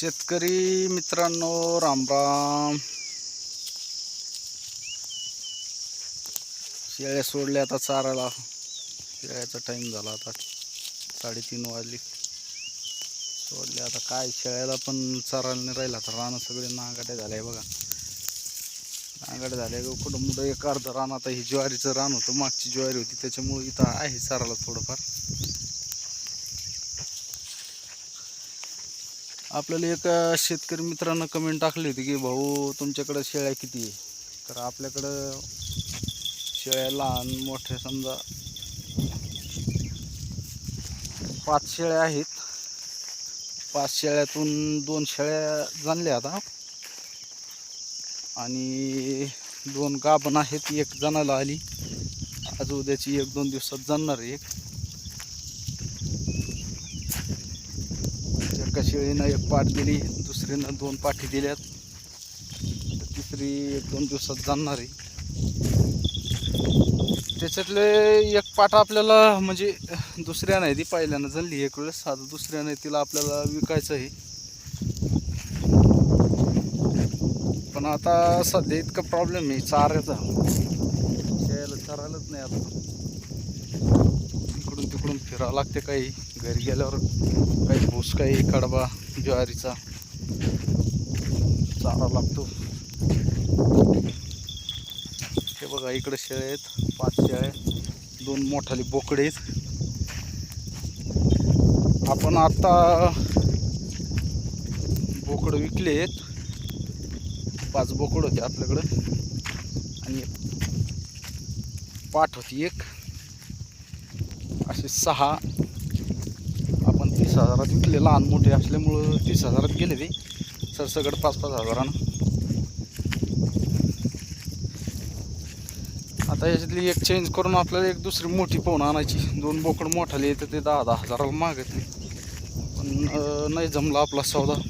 शेतकरी मित्रांनो रामराम शेळ्या सोडल्या आता चाराला. शेळ्याचा टाईम झाला आता. साडेतीन वाजले. सोडले आता काय शेळ्याला पण चारायला नाही राहिला आता. रानं सगळे नागाड्या झाले बघा. नागाड्या झाल्या कुठं मुलं एक अर्ध रान. आता ही ज्वारीचं रान होतं. मागची ज्वारी होती. त्याच्यामुळे इथं आहे चाराला थोडंफार. आपल्याला एक शेतकरी मित्रानं कमेंट टाकली होती की भाऊ तुमच्याकडं शेळ्या किती आहे? तर आपल्याकडं शेळ्या लहान मोठ्या समजा पाच शेळ्या आहेत. पाच शेळ्यातून दोन शेळ्या जाणल्या आता. आणि दोन गाभण आहेत. एक जणाला आली. आज उद्याची एक दोन दिवसात जाणार एक. एका शेळीनं एक पाठ दिली दुसरीनं दोन पाठी दिल्यात. तिसरी एक दोन दिवसात जाणार आहे त्याच्यातले एक पाठ आपल्याला म्हणजे दुसऱ्या नाही ती पहिल्यानं झाली एक वेळेस आता दुसऱ्या नाही तिला आपल्याला विकायचं आहे पण आता सध्या इतका प्रॉब्लेम आहे चाऱ्याचा शेळ्याला चारायलाच नाही आता. तिकडून फिरावं लागते काही. घरी गेल्यावर काही भूस काही कडबा ज्वारीचा चारा लागतो. हे बघा इकडे शेळ्या आहेत पाच शेळ्या दोन मोठाले बोकडे आहेत. आपण आता बोकड विकले आहेत. पाच बोकड होते आपल्याकडं. आणि पाठ होती एक. असे सहा आपण तीस हजारात विकले लहान मोठे असल्यामुळं तीस हजारात गेले ते. सरसगड पाच पाच हजारानं. आता याच्यातली एक चेंज करून आपल्याला एक दुसरी मोठी पाहून आणायची. दोन बोकड मोठाले येतं ते दहा दहा हजाराला मागतले. पण नाही जमला आपला सौदा.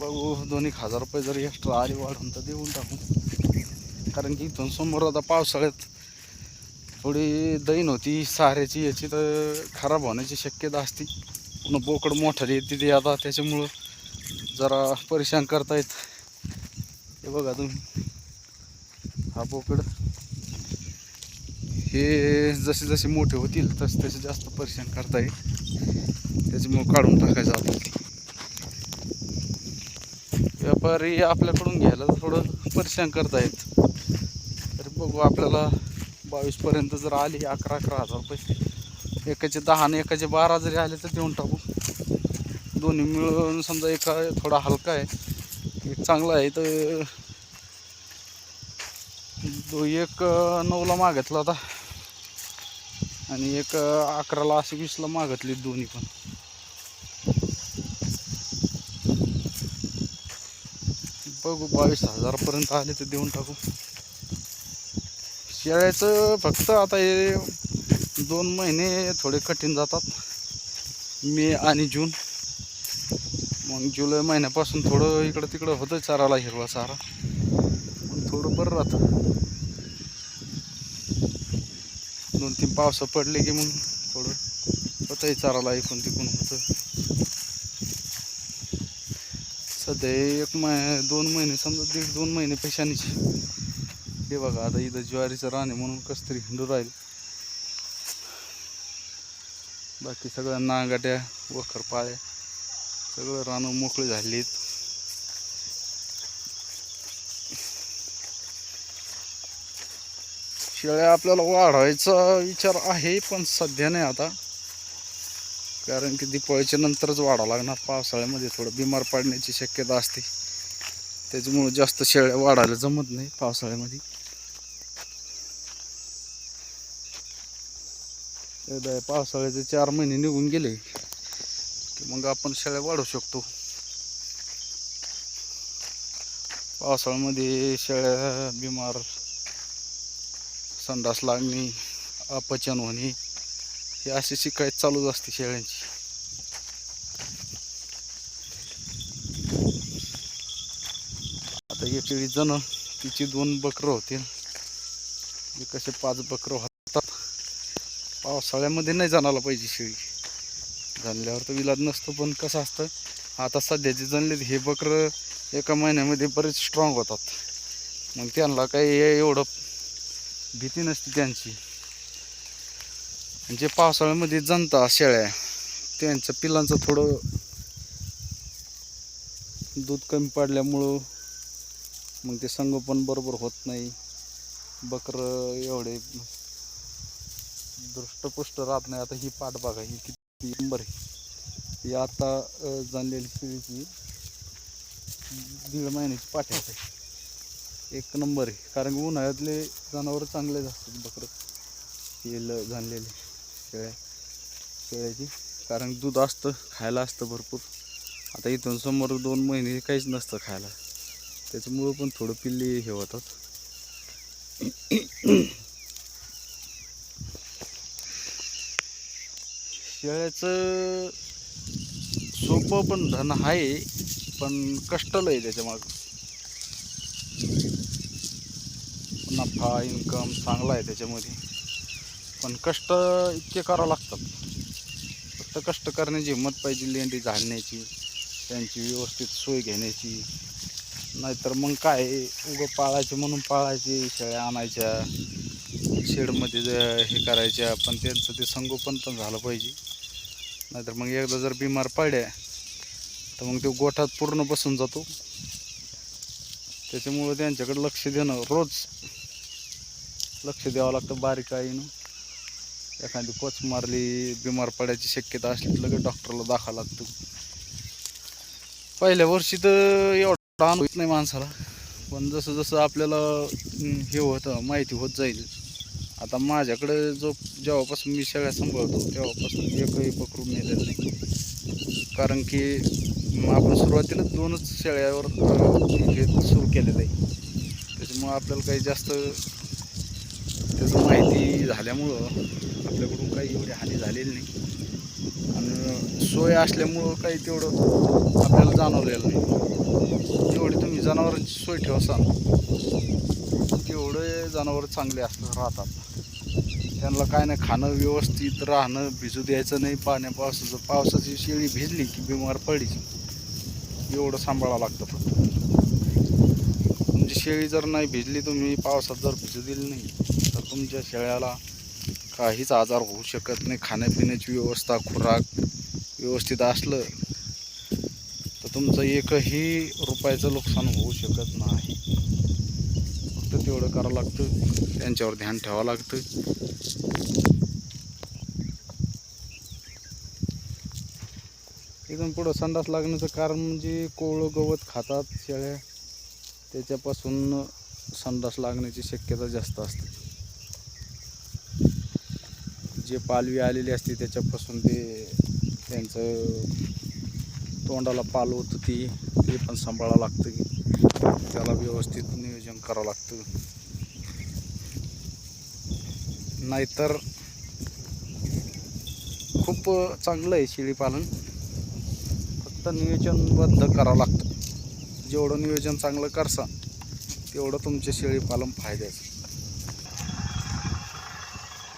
बघू दोन एक हजार रुपये जर एक्स्ट्रा आले वाढून तर देऊन टाकू. कारण की इथून समोर आता पावसाळ्यात थोडी दैन होती साऱ्याची याची तर खराब होण्याची शक्यता असते. पुन्हा बोकड मोठाली येते ते आता त्याच्यामुळं जरा परेशान करतायत. हे बघा तुम्ही. हा बोकड. हे जसे जसे मोठे होतील तसे तसे जास्त परेशान करता येईल त्याच्यामुळं काढून टाकायचं आपण. व्यापारी आपल्याकडून घ्यायला थोडं परेशान करतायत. तरी बघू आपल्याला बावीसपर्यंत जर आली अकरा अकरा हजार रुपये. एकाचे दहा आणि एकाचे बारा जरी आले तर देऊन टाकू. दोन्ही मिळून समजा एका थोडा हलका आहे. एक चांगला आहे तर दो एक नऊला मागितला होता. आणि एक अकराला असे वीसला मागितली दोन्ही पण. बघू बावीस हजारपर्यंत आले तर देऊन टाकू. शेळ्याचं फक्त आता हे दोन महिने थोडे कठीण जातात मे आणि जून. मग जुलै महिन्यापासून थोडं इकडं तिकडं होतं चाराला हिरवा चारा. मग थोडं बरं राहतं. दोन तीन पावसं पडले की मग थोडं होतंही चाराला इकून तिकून होतं सध्या एक मह दोन महिने समजा दीड दोन महिने पैशानीचे. हे बघा आता इथं ज्वारीचं राणे म्हणून कसं तरी हिंडू राहील. बाकी सगळ्या नागाट्या वखर पाळ्या सगळं रानं मोकळी झालीत. शेळ्या आपल्याला वाढवायचा विचार आहे पण सध्या नाही आता. कारण की दिपाळीच्या नंतरच वाढावं लागणार. पावसाळ्यामध्ये थोडं बिमार पडण्याची शक्यता असते. त्याच्यामुळं जास्त शेळ्या वाढायला जमत नाही पावसाळ्यामध्ये. पावसाळ्याचे चार महिने निघून गेले की मग आपण शेळ्या वाढवू शकतो. पावसाळ्यामध्ये शेळ्या बिमार संडास लागणे अपचन होणे हे अशी शिकायत चालूच असते शेळ्यांची. आता एकेळी जण तिची दोन बकरं होतील. कसे पाच बकरं होतात. पावसाळ्यामध्ये नाही जाणायला पाहिजे शेळी. जाणल्यावर तर विलाज नसतो पण कसं असतं आता सध्याचे जणले हे बकरं एका महिन्यामध्ये बरेच स्ट्रॉंग होतात. मग त्यांना काही एवढं भीती नसते त्यांची. जे पावसाळ्यामध्ये जनता शेळ्या त्यांचं पिलांचं थोडं दूध कमी पडल्यामुळं मग ते संगोपन बरोबर होत नाही. बकरं एवढे दृष्टपुष्ट राहत नाही. आता ही पाठ बघा ही किती नंबर आहे. ही आता जाणलेली शेळीची दीड महिन्याची पाठ आहे. एक नंबर आहे. कारण की उन्हाळ्यातले जनावर चांगलेच असतात बकरं. ही जाणलेले शेळ्या शेळ्याची. कारण दूध असतं खायला असतं भरपूर. आता इथून समोर दोन महिने काहीच नसतं खायला. त्याच्यामुळं पण थोडं पिल्ली हे होतात. शेळ्याचं सोपं पण धन आहे पण कष्ट लय त्याच्यामागं. नफा इन्कम चांगला आहे त्याच्यामध्ये. पण कष्ट इतके करावं लागतात. फक्त कष्ट करण्याची हिंमत पाहिजे लेंडी झाडण्याची त्यांची व्यवस्थित सोय घेण्याची. नाहीतर मग काय उगं पाळायचे म्हणून पाळायचे शेळ्या आणायच्या शेडमध्ये हे करायच्या पण त्यांचं ते संगोपन पण झालं पाहिजे. नाहीतर मग एकदा जर बिमार पडल्या तर मग तो गोठात पूर्ण बसून जातो. त्याच्यामुळं त्यांच्याकडे लक्ष देणं रोज लक्ष द्यावं लागतं बारीकाईनं एखादी कोच मारली बिमार पडायची शक्यता असली तर लगेच डॉक्टरला दाखवा लागतं. पहिल्या वर्षी तर एवढा अनुभव नाही माणसाला. पण जसं जसं आपल्याला हे होतं माहिती होत जाईल. आता माझ्याकडे जो जेव्हापासून मी शेळ्या सांभाळतो तेव्हापासून एकही पकडून नेलेलं नाही. कारण की आपण सुरुवातीलाच दोनच शेळ्यावर हे सुरू केलेलं आहे. त्याच्यामुळं आपल्याला काही जास्त त्याचं माहिती झाल्यामुळं आपल्याकडून काही एवढी हानी झालेली नाही. आणि सोय असल्यामुळं काही तेवढं आपल्याला जाणवलेलं नाही. जेवढी तुम्ही जनावरांची सोय ठेवसाल तेवढे जनावर चांगले असतात. राहतात. त्यांना काय नाही खाणं व्यवस्थित राहणं भिजू द्यायचं नाही पाण्या पावसाचं पावसाची शेळी भिजली की बिमार पडली. एवढं सांभाळावं लागतं फक्त. तुमची शेळी जर नाही भिजली तुम्ही पावसात जर भिजू दिली नाही तर तुमच्या शेळ्याला काहीच आजार होऊ शकत नाही. खाण्यापिण्याची व्यवस्था खुराक व्यवस्थित असलं तर तुमचं एकही रुपयाचं नुकसान होऊ शकत नाही. तेवढं करावं लागतं. त्यांच्यावर ध्यान ठेवावं लागतं. इथून पुढं संडास लागण्याचं कारण म्हणजे कोवळं गवत खातात शेळ्या. त्याच्यापासून संडास लागण्याची शक्यता जास्त असते. जे पालवी आलेली असते त्याच्यापासून ते त्यांचं तोंडाला पाल होतं ती ते पण सांभाळावं लागतं. त्याला व्यवस्थित करावं लागतं. नाहीतर खूप चांगलं आहे शेळीपालन. फक्त नियोजनबद्ध करावं लागतं. जेवढं नियोजन चांगलं करसा तेवढं तुमचे शेळीपालन फायद्याचं.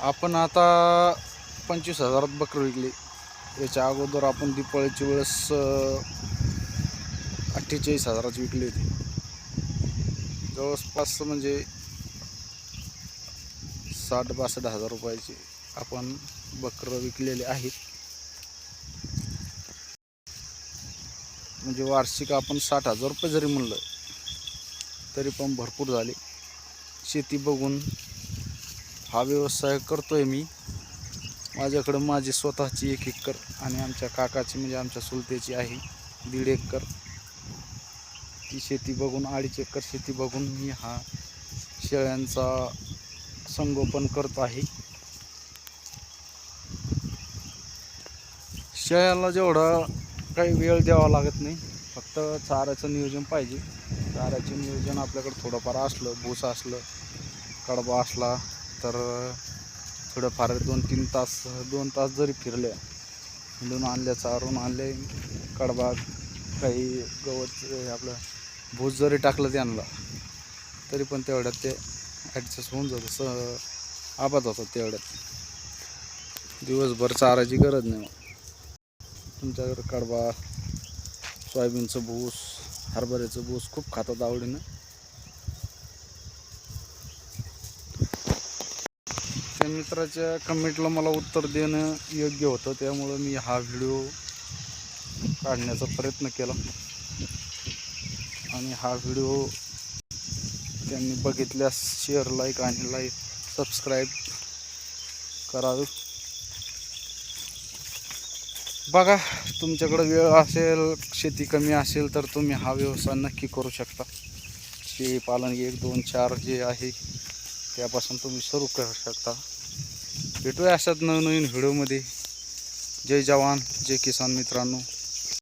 आपण आता पंचवीस हजारात बकरं विकली. याच्या अगोदर आपण दिपाळीच्या वेळेस अठ्ठेचाळीस हजाराची विकली होती. जवळपास म्हणजे साठ बासष्ट हजार रुपयाची आपण बकरं विकलेले आहेत. म्हणजे वार्षिक आपण साठ हजार रुपये जरी म्हणलं तरी पण भरपूर झाले. शेती बघून हा व्यवसाय करतोय मी. माझ्याकडं माझी स्वतःची एक एकर आणि आमच्या काकाची म्हणजे आमच्या सुलतेची आहे दीड एकर. ती शेती बघून अडीच एकर शेती बघून मी हा शेळ्यांचा संगोपन करत आहे. शेळ्याला जेवढा काही वेळ द्यावा लागत नाही फक्त चाऱ्याचं नियोजन पाहिजे. चाऱ्याचं नियोजन आपल्याकडं थोडंफार असलं भूस असलं कडबा असला तर थोडंफार दोन तीन तास दोन तास जरी फिरल्या हिंडून आणल्या चारून आणले कडबा काही गवत हे आपलं भूस जरी टाकलं ते आणलं तरी पण तेवढ्यात ते ॲडजस्ट होऊन जातं. स आबाद होतात तेवढ्यात. दिवसभर चारायची गरज नाही तुमच्याकडे कडबा सोयाबीनचं भूस हरभऱ्याचं भूस खूप खातात आवडीनं. त्या मित्राच्या कमेंटला मला उत्तर देणं योग्य होतं त्यामुळं मी हा व्हिडिओ काढण्याचा प्रयत्न केला. आणि हा व्हिडिओ त्यांनी बघितल्यास शेअर लाईक आणि लाईक सबस्क्राईब करावे. बघा तुमच्याकडे वेळ असेल शेती कमी असेल तर तुम्ही हा व्यवसाय नक्की करू शकता. शेळी पालन एक दोन चार जे आहे त्यापासून तुम्ही सुरू करू शकता. भेटूया अशाच नवनवीन व्हिडिओमध्ये. जय जवान जय किसान मित्रांनो.